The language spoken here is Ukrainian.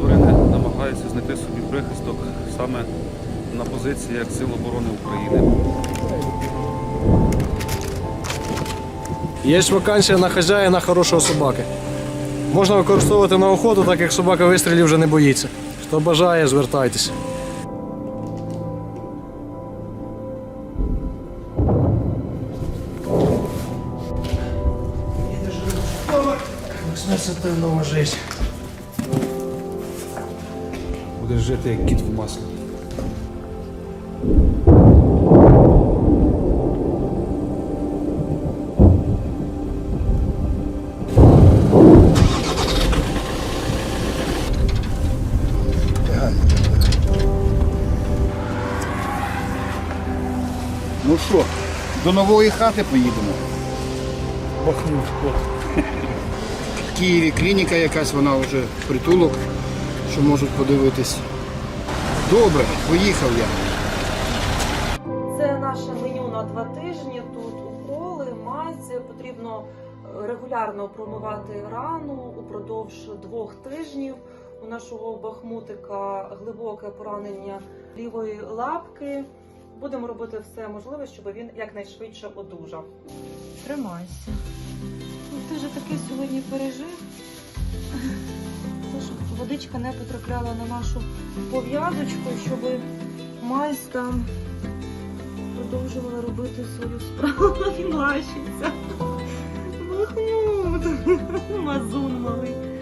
тварини намагаються знайти собі прихисток саме на позиціях Сил оборони України. Є вакансія на хазяїна хорошого собаки. Можна використовувати на охоту, так як собака вистрілів вже не боїться. Хто бажає, звертайтеся. Снесете нова жизнь. Будеш жити як кіт в маслі. Ну що, до нової хати поїдемо. Бахнув. В Києві клініка якась, вона вже притулок, що можуть подивитись. Добре, поїхав я. Це наше меню на два тижні. Тут уколи, мазь. Потрібно е, регулярно промивати рану упродовж двох тижнів. У нашого бахмутика глибоке поранення лівої лапки. Будемо робити все можливе, щоб він якнайшвидше одужав. Тримайся. Ну, Ти вже таке сьогодні пережив. Водичка не потрапляла на нашу пов'язочку, щоб мазь там продовжувала робити свою справу і мащиться. Мазун малий.